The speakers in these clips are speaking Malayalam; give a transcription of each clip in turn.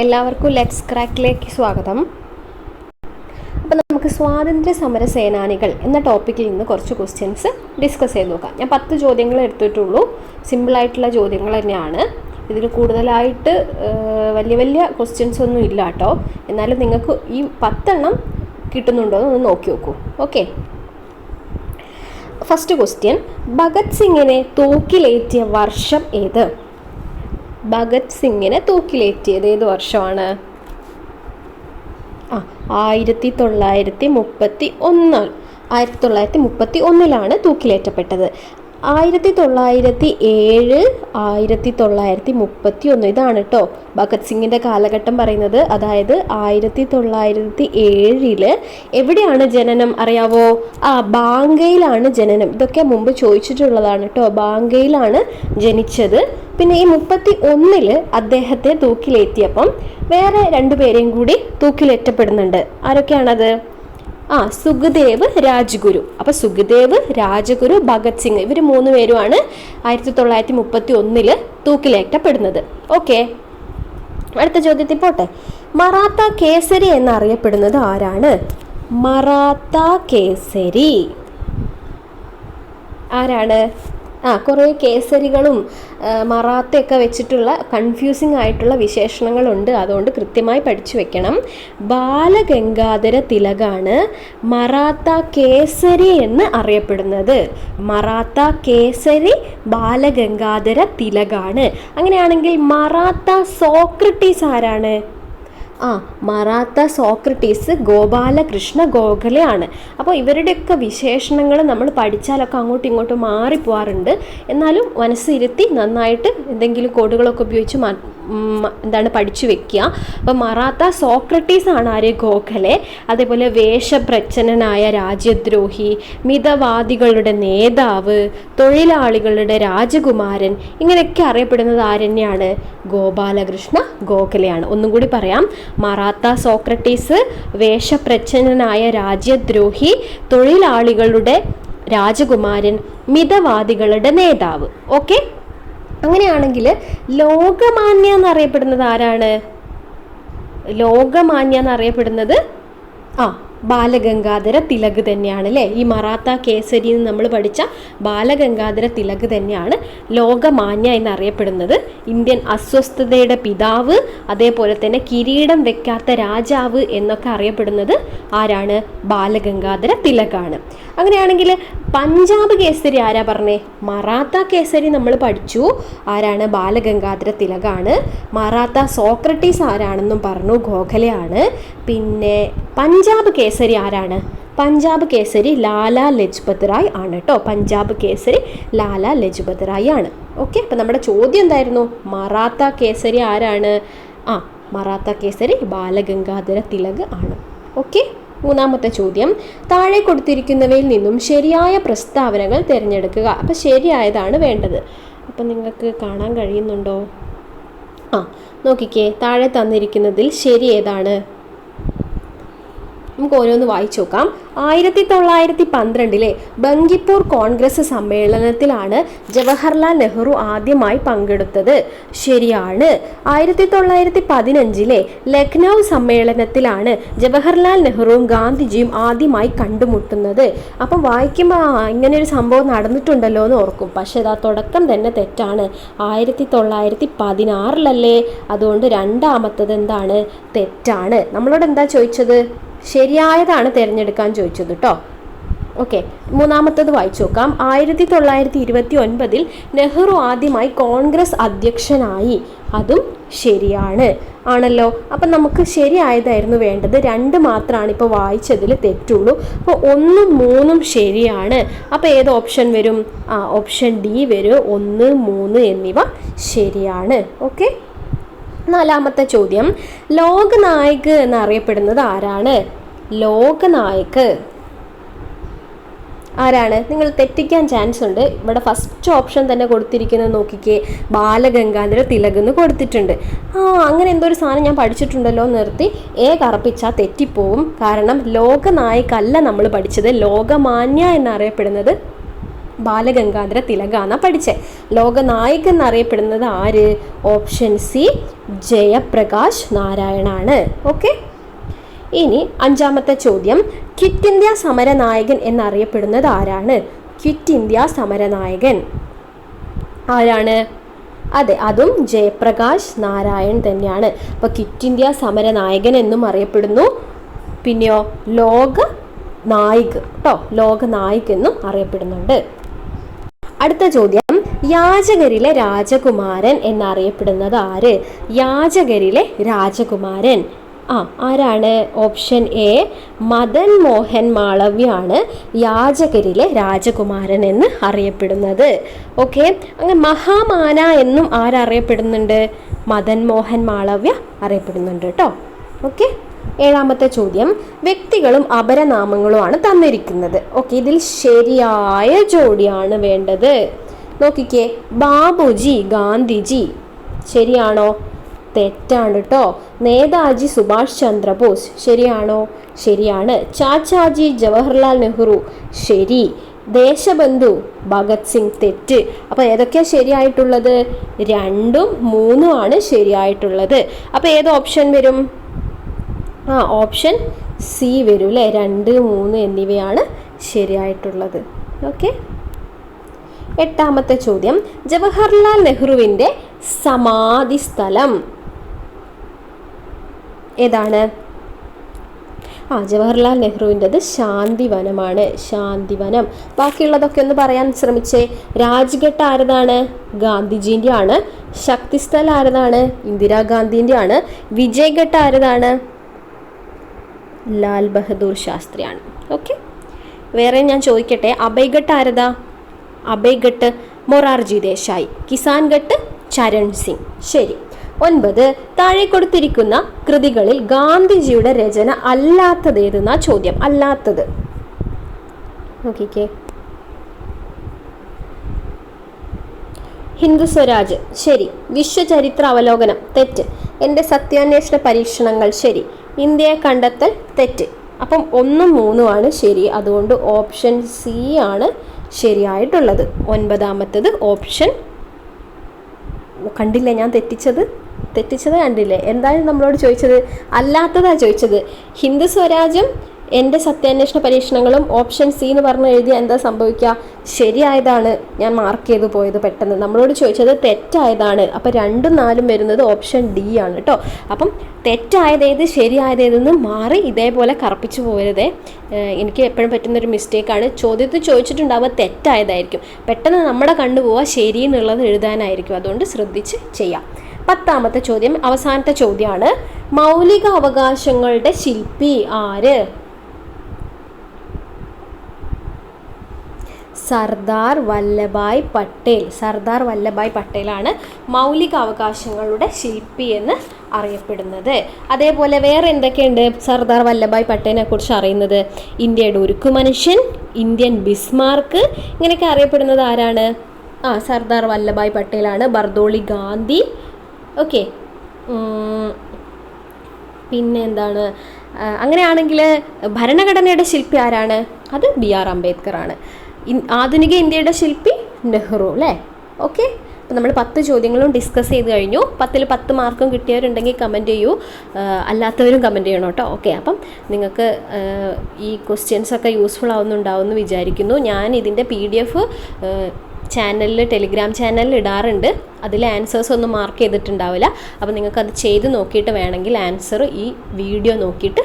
എല്ലാവർക്കും ലെറ്റ്സ് ക്രാക്കിലേക്ക് സ്വാഗതം. അപ്പം നമുക്ക് സ്വാതന്ത്ര്യ സമര സേനാനികൾ എന്ന ടോപ്പിക്കിൽ നിന്ന് കുറച്ച് ക്വസ്റ്റ്യൻസ് ഡിസ്കസ് ചെയ്ത് നോക്കാം. ഞാൻ പത്ത് ചോദ്യങ്ങൾ എടുത്തിട്ടുള്ളൂ. സിമ്പിളായിട്ടുള്ള ചോദ്യങ്ങൾ തന്നെയാണ്. ഇതിൽ കൂടുതലായിട്ട് വലിയ വലിയ ക്വസ്റ്റ്യൻസ് ഒന്നും ഇല്ല കേട്ടോ. എന്നാലും നിങ്ങൾക്ക് ഈ പത്തെണ്ണം കിട്ടുന്നുണ്ടോ എന്ന് നോക്കി നോക്കൂ. ഓക്കെ ഫസ്റ്റ് ക്വസ്റ്റ്യൻ ഭഗത് സിംഗിനെ തൂക്കിലേറ്റിയ വർഷം ഏത്? ഭഗത് സിംഗിനെ തൂക്കിലേറ്റിയത് ഏത് വർഷമാണ്? ആ ആയിരത്തി തൊള്ളായിരത്തി മുപ്പത്തി ഒന്ന് ആയിരത്തി തൊള്ളായിരത്തി മുപ്പത്തി ഒന്നിലാണ് തൂക്കിലേറ്റപ്പെട്ടത്. ആയിരത്തി തൊള്ളായിരത്തി ഏഴ് ആയിരത്തി തൊള്ളായിരത്തി മുപ്പത്തി ഒന്ന് ഇതാണ് കേട്ടോ ഭഗത് സിംഗിന്റെ കാലഘട്ടം പറയുന്നത്. അതായത് ആയിരത്തി തൊള്ളായിരത്തി ഏഴിൽ എവിടെയാണ് ജനനം അറിയാവോ? ആ ബാങ്കയിലാണ് ജനനം. ഇതൊക്കെ മുമ്പ് ചോദിച്ചിട്ടുള്ളതാണ് കേട്ടോ ബാങ്കയിലാണ് ജനിച്ചത്. പിന്നെ ഈ മുപ്പത്തി ഒന്നിൽ അദ്ദേഹത്തെ തൂക്കിലേറ്റിയപ്പം വേറെ രണ്ടുപേരെയും കൂടി തൂക്കിലേറ്റപ്പെടുന്നുണ്ട്. ആരൊക്കെയാണത്? ആ സുഖദേവ് രാജ്ഗുരു. അപ്പൊ സുഖദേവ് രാജഗുരു ഭഗത് സിംഗ് ഇവർ മൂന്ന് പേരുമാണ് ആയിരത്തി തൊള്ളായിരത്തി മുപ്പത്തി ഒന്നിൽ തൂക്കിലേറ്റപ്പെടുന്നത്. ഓക്കെ. അടുത്ത ചോദ്യത്തിൽ പോട്ടെ. മറാത്ത കേസരി എന്നറിയപ്പെടുന്നത് ആരാണ്? മറാത്ത കേസരി. ആരാണ്? ആ കുറേ കേസരികളും മറാത്തയൊക്കെ വെച്ചിട്ടുള്ള കൺഫ്യൂസിങ് ആയിട്ടുള്ള വിശേഷണങ്ങളുണ്ട്. അതുകൊണ്ട് കൃത്യമായി പഠിച്ചു വെക്കണം. ബാലഗംഗാധര തിലകാണ് മറാത്ത കേസരി എന്ന് അറിയപ്പെടുന്നത്. മറാത്ത കേസരി ബാലഗംഗാധര തിലകാണ്. അങ്ങനെയാണെങ്കിൽ മറാത്ത സോക്രട്ടീസ് ആരാണ്? ആ മറാത്ത സോക്രട്ടീസ് ഗോപാലകൃഷ്ണ ഗോഖലെയാണ്. അപ്പോൾ ഇവരുടെയൊക്കെ വിശേഷണങ്ങൾ നമ്മൾ പഠിച്ചാലൊക്കെ അങ്ങോട്ടും ഇങ്ങോട്ടും മാറിപ്പോവാറുണ്ട്. എന്നാലും മനസ്സിരുത്തി നന്നായിട്ട് എന്തെങ്കിലും കോഡുകളൊക്കെ ഉപയോഗിച്ച് എന്താണ് പഠിച്ചു വെക്കുക. അപ്പോൾ മറാത്ത സോക്രട്ടീസ് ആണ് ആര്യ ഗോഖലെ. അതേപോലെ വേഷപ്രച്ഛന്നനായ രാജ്യദ്രോഹി മിതവാദികളുടെ നേതാവ് തൊഴിലാളികളുടെ രാജകുമാരൻ ഇങ്ങനെയൊക്കെ അറിയപ്പെടുന്നത് ആരെന്നെയാണ്? ഗോപാലകൃഷ്ണ ഗോഖലെയാണ്. ഒന്നും കൂടി പറയാം. മറാത്ത സോക്രട്ടീസ് വേഷപ്രച്ഛന്നനായ രാജ്യദ്രോഹി തൊഴിലാളികളുടെ രാജകുമാരൻ മിതവാദികളുടെ നേതാവ്. ഓക്കെ? അങ്ങനെയാണെങ്കിൽ ലോകമാന്യ എന്നറിയപ്പെടുന്നത് ആരാണ്? ലോകമാന്യ എന്നറിയപ്പെടുന്നത് ആ ബാലഗംഗാധര തിലക് തന്നെയാണ് അല്ലേ? ഈ മറാത്ത കേസരി എന്ന് നമ്മൾ പഠിച്ച ബാലഗംഗാധര തിലക് തന്നെയാണ് ലോകമാന്യ എന്നറിയപ്പെടുന്നത്. ഇന്ത്യൻ അസ്വസ്ഥതയുടെ പിതാവ് അതേപോലെ തന്നെ കിരീടം വെക്കാത്ത രാജാവ് എന്നൊക്കെ അറിയപ്പെടുന്നത് ആരാണ്? ബാലഗംഗാധര തിലകാണ്. അങ്ങനെയാണെങ്കിൽ പഞ്ചാബ് കേസരി ആരാ പറഞ്ഞേ? മറാത്ത കേസരി നമ്മൾ പഠിച്ചു. ആരാണ്? ബാലഗംഗാധര തിലകാണ്. മറാത്ത സോക്രട്ടീസ് ആരാണെന്നും പറഞ്ഞു. ഗോഖലെയാണ്. പിന്നെ പഞ്ചാബ് കേസരി ആരാണ്? പഞ്ചാബ് കേസരി ലാല ലജ്പത് റായ് ആണ് കേട്ടോ. പഞ്ചാബ് കേസരി ലാല ലജ്പത് റായ് ആണ്. ഓക്കെ അപ്പം നമ്മുടെ ചോദ്യം എന്തായിരുന്നു? മറാത്ത കേസരി ആരാണ്? ആ മറാത്ത കേസരി ബാലഗംഗാധര തിലക് ആണ്. ഓക്കെ മൂന്നാമത്തെ ചോദ്യം. താഴെ കൊടുത്തിരിക്കുന്നവയിൽ നിന്നും ശരിയായ പ്രസ്താവനകൾ തിരഞ്ഞെടുക്കുക. അപ്പം ശരിയായതാണ് വേണ്ടത്. അപ്പം നിങ്ങൾക്ക് കാണാൻ കഴിയുന്നുണ്ടോ? ആ നോക്കിക്കേ. താഴെ തന്നിരിക്കുന്നതിൽ ശരി ഏതാണ്? നമുക്ക് ഓരോന്ന് വായിച്ചു നോക്കാം. ആയിരത്തി തൊള്ളായിരത്തി പന്ത്രണ്ടിലെ ബങ്കിപ്പൂർ കോൺഗ്രസ് സമ്മേളനത്തിലാണ് ജവഹർലാൽ നെഹ്റു ആദ്യമായി പങ്കെടുത്തത്. ശരിയാണ്. ആയിരത്തി തൊള്ളായിരത്തി പതിനഞ്ചിലെ ലക്നൗ സമ്മേളനത്തിലാണ് ജവഹർലാൽ നെഹ്റുവും ഗാന്ധിജിയും ആദ്യമായി കണ്ടുമുട്ടുന്നത്. അപ്പം വായിക്കുമ്പോൾ ഇങ്ങനെ ഒരു സംഭവം നടന്നിട്ടുണ്ടല്ലോ എന്ന് ഓർക്കും. പക്ഷേ ആ തുടക്കം തന്നെ തെറ്റാണ്. ആയിരത്തി തൊള്ളായിരത്തി പതിനാറിലല്ലേ അതുകൊണ്ട് രണ്ടാമത്തത് എന്താണ് തെറ്റാണ് നമ്മളോട് എന്താ ചോദിച്ചത് ശരിയായതാണ് തിരഞ്ഞെടുക്കാൻ ചോദിച്ചത് കേട്ടോ ഓക്കെ മൂന്നാമത്തത് വായിച്ചു നോക്കാം. ആയിരത്തി തൊള്ളായിരത്തി ഇരുപത്തി ഒൻപതിൽ നെഹ്റു ആദ്യമായി കോൺഗ്രസ് അധ്യക്ഷനായി. അതും ശരിയാണ്. ആണല്ലോ? അപ്പം നമുക്ക് ശരിയായതായിരുന്നു വേണ്ടത്. രണ്ട് മാത്രമാണ് ഇപ്പോൾ വായിച്ചതിൽ തെറ്റുള്ളൂ. അപ്പോൾ ഒന്നും മൂന്നും ശരിയാണ്. അപ്പോൾ ഏത് ഓപ്ഷൻ വരും? ആ ഓപ്ഷൻ ഡി വരും. ഒന്ന് മൂന്ന് എന്നിവ ശരിയാണ്. ഓക്കെ? നാലാമത്തെ ചോദ്യം. ലോകനായക് എന്നറിയപ്പെടുന്നത് ആരാണ്? ലോകനായക്. ആരാണ്? നിങ്ങൾ തെറ്റിക്കാൻ ചാൻസ് ഉണ്ട്. ഇവിടെ ഫസ്റ്റ് ഓപ്ഷൻ തന്നെ കൊടുത്തിരിക്കുന്നത് നോക്കിക്കേ. ബാലഗംഗാധര തിലക് എന്ന് കൊടുത്തിട്ടുണ്ട്. ആ അങ്ങനെ എന്തോ ഒരു സാധനം ഞാൻ പഠിച്ചിട്ടുണ്ടല്ലോ നിർത്തി. ഏ കറപ്പിച്ചാൽ തെറ്റിപ്പോവും. കാരണം ലോകനായകല്ല നമ്മൾ പഠിച്ചത്. ലോകമാന്യ എന്നറിയപ്പെടുന്നത് ബാലഗംഗാധര തിലകാന്ന പഠിച്ചേ. ലോകനായകൻ എന്നറിയപ്പെടുന്നത് ആര്? ഓപ്ഷൻ സി ജയപ്രകാശ് നാരായണാണ്. ഓക്കെ? ഇനി അഞ്ചാമത്തെ ചോദ്യം. ക്വിറ്റ് ഇന്ത്യ സമരനായകൻ എന്നറിയപ്പെടുന്നത് ആരാണ്? ക്വിറ്റ് ഇന്ത്യ സമരനായകൻ. ആരാണ്? അതെ അതും ജയപ്രകാശ് നാരായൺ തന്നെയാണ്. അപ്പോൾ ക്വിറ്റ് ഇന്ത്യ സമരനായകൻ എന്നും അറിയപ്പെടുന്നു. പിന്നെയോ ലോക നായിക് കേട്ടോ ലോക നായിക് എന്നും അറിയപ്പെടുന്നുണ്ട്. അടുത്ത ചോദ്യം യാചകരിലെ രാജകുമാരൻ എന്നറിയപ്പെടുന്നത് ആര്? യാചകരിലെ രാജകുമാരൻ. ആ ആരാണ്? ഓപ്ഷൻ എ മദൻ മോഹൻ മാളവ്യാണ് യാചകരിലെ രാജകുമാരൻ എന്ന് അറിയപ്പെടുന്നത്. ഓക്കെ അങ്ങനെ മഹാമാന എന്നും ആരറിയപ്പെടുന്നുണ്ട്? മദൻ മോഹൻ മാളവ്യ അറിയപ്പെടുന്നുണ്ട് കേട്ടോ. ഓക്കെ. ഏഴാമത്തെ ചോദ്യം വ്യക്തികളും അപരനാമങ്ങളുമാണ് തന്നിരിക്കുന്നത്. ഓക്കെ ഇതിൽ ശരിയായ ജോഡിയാണ് വേണ്ടത്. നോക്കിക്കേ ബാബുജി ഗാന്ധിജി. ശരിയാണോ? തെറ്റാണ് കേട്ടോ നേതാജി സുഭാഷ് ചന്ദ്രബോസ്. ശരിയാണോ? ശരിയാണ്. ചാച്ചാജി ജവഹർലാൽ നെഹ്റു. ശരി. ദേശബന്ധു ഭഗത് സിംഗ് തെറ്റ്. അപ്പോൾ ഏതൊക്കെയാണ് ശരിയായിട്ടുള്ളത്? രണ്ടും മൂന്നും ആണ് ശരിയായിട്ടുള്ളത്. അപ്പോൾ ഏത് ഓപ്ഷൻ വരും? ആ ഓപ്ഷൻ സി വരും അല്ലേ രണ്ട് മൂന്ന് എന്നിവയാണ് ശരിയായിട്ടുള്ളത്. ഓക്കെ എട്ടാമത്തെ ചോദ്യം. ജവഹർലാൽ നെഹ്റുവിന്റെ സമാധി സ്ഥലം ഏതാണ്? ആ ജവഹർലാൽ നെഹ്റുവിന്റെത് ശാന്തിവനമാണ്. ശാന്തിവനം. ബാക്കിയുള്ളതൊക്കെ ഒന്ന് പറയാൻ ശ്രമിച്ചേ. രാജ്ഘട്ട് ആരതാണ്? ഗാന്ധിജീന്റെ ആണ് ശക്തിസ്ഥൽ ആരതാണ്? ഇന്ദിരാഗാന്ധിന്റെ ആണ് വിജയ്ഘട്ട് ആരതാണ്? ലാൽ ബഹദൂർ ശാസ്ത്രിയാണ്. ഓക്കെ വേറെ ഞാൻ ചോദിക്കട്ടെ അഭയ്ഘട്ട് ആരതാ? അഭയ്ഘട്ട് മൊറാർജി ദേശായി. കിസാൻ ഘട്ട് ചരൺ സിംഗ്. ശരി. ഒൻപത് താഴെ കൊടുത്തിരിക്കുന്ന കൃതികളിൽ ഗാന്ധിജിയുടെ രചന അല്ലാത്തത് ഏതെന്നാ ചോദ്യം? അല്ലാത്തത്. നോക്കിക്കേ. ഹിന്ദു സ്വരാജ്. ശരി. വിശ്വചരിത്ര അവലോകനം. തെറ്റ്. എന്റെ സത്യാന്വേഷണ പരീക്ഷണങ്ങൾ ശരി. ഇന്ത്യയെ കണ്ടെത്തൽ തെറ്റ്. അപ്പം ഒന്നും മൂന്നുമാണ് ശരി. അതുകൊണ്ട് ഓപ്ഷൻ സി ആണ് ശരിയായിട്ടുള്ളത്. ഒൻപതാമത്തത് ഓപ്ഷൻ. കണ്ടില്ലേ ഞാൻ തെറ്റിച്ചത്? തെറ്റിച്ചത് കണ്ടില്ലേ? എന്തായാലും നമ്മളോട് ചോദിച്ചത് അല്ലാത്തതാണ് ചോദിച്ചത്. ഹിന്ദു സ്വരാജ്യം എന്റെ സത്യാന്വേഷണ പരീക്ഷണങ്ങളും ഓപ്ഷൻ സി എന്ന് പറഞ്ഞ് എഴുതിയാൽ എന്താ സംഭവിക്കുക? ശരിയായതാണ് ഞാൻ മാർക്ക് ചെയ്ത് പോയത് പെട്ടെന്ന്. നമ്മളോട് ചോദിച്ചത് തെറ്റായതാണ്. അപ്പം രണ്ടും നാലും വരുന്നത് ഓപ്ഷൻ ഡി ആണ് കേട്ടോ അപ്പം തെറ്റായതേത് ശരിയായതേതെന്ന് മാറി ഇതേപോലെ കറപ്പിച്ചു പോരുതേ എനിക്ക് എപ്പോഴും പറ്റുന്നൊരു മിസ്റ്റേക്കാണ് ചോദ്യത്തിൽ ചോദിച്ചിട്ടുണ്ടാവുക തെറ്റായതായിരിക്കും. പെട്ടെന്ന് നമ്മുടെ കണ്ടുപോവുക ശരി എന്നുള്ളത് എഴുതാനായിരിക്കും. അതുകൊണ്ട് ശ്രദ്ധിച്ച് ചെയ്യാം. പത്താമത്തെ ചോദ്യം അവസാനത്തെ ചോദ്യമാണ് മൗലിക അവകാശങ്ങളുടെ ശില്പി ആര്? സർദാർ വല്ലഭായ് പട്ടേൽ. സർദാർ വല്ലഭായ് പട്ടേലാണ് മൗലിക അവകാശങ്ങളുടെ ശില്പി എന്ന് അറിയപ്പെടുന്നത്. അതേപോലെ വേറെ എന്തൊക്കെയുണ്ട് സർദാർ വല്ലഭായ് പട്ടേലിനെ കുറിച്ച് അറിയുന്നത്? ഇന്ത്യയുടെ ഉരുക്കു മനുഷ്യൻ ഇന്ത്യൻ ബിസ്മാർക്ക് ഇങ്ങനെയൊക്കെ അറിയപ്പെടുന്നത് ആരാണ്? ആ സർദാർ വല്ലഭായ് പട്ടേലാണ്. ബർദോളി ഗാന്ധി. ഓക്കെ. പിന്നെ എന്താണ്? അങ്ങനെയാണെങ്കിൽ ഭരണഘടനയുടെ ശില്പി ആരാണ്? അത് ബി ആർ അംബേദ്കർ ആണ് ആധുനിക ഇന്ത്യയുടെ ശില്പി നെഹ്റു അല്ലേ? ഓക്കെ അപ്പം നമ്മൾ പത്ത് ചോദ്യങ്ങളും ഡിസ്കസ് ചെയ്ത് കഴിഞ്ഞു. പത്തിൽ പത്ത് മാർക്കും കിട്ടിയവരുണ്ടെങ്കിൽ കമന്റ് ചെയ്യൂ. അല്ലാത്തവരും കമന്റ് ചെയ്യണം കേട്ടോ. ഓക്കെ അപ്പം നിങ്ങൾക്ക് ഈ ക്വസ്റ്റ്യൻസ് ഒക്കെ യൂസ്ഫുൾ ആവുന്നുണ്ടാവുമെന്ന് വിചാരിക്കുന്നു. ഞാൻ ഇതിന്റെ പി ഡി എഫ് ചാനലിൽ ടെലിഗ്രാം ചാനലിൽ ഇടാറുണ്ട്. അതിൽ ആൻസേഴ്സ് ഒന്നും മാർക്ക് ചെയ്തിട്ടുണ്ടാവില്ല. അപ്പോൾ നിങ്ങൾക്ക് അത് ചെയ്ത് നോക്കിയിട്ട് വേണമെങ്കിൽ ആൻസർ ഈ വീഡിയോ നോക്കിയിട്ട്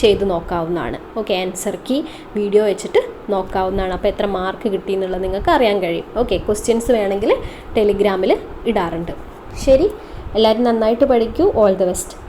ചെയ്ത് നോക്കാവുന്നതാണ്. ഓക്കെ ആൻസർ കീ വീഡിയോ വെച്ചിട്ട് നോക്കാവുന്നതാണ്. അപ്പോൾ എത്ര മാർക്ക് കിട്ടി എന്നുള്ളത് നിങ്ങൾക്ക് അറിയാൻ കഴിയും. ഓക്കെ ക്വസ്റ്റ്യൻസ് വേണമെങ്കിൽ ടെലിഗ്രാമിൽ ഇടാറുണ്ട്. ശരി? എല്ലാവരും നന്നായിട്ട് പഠിക്കൂ. All the best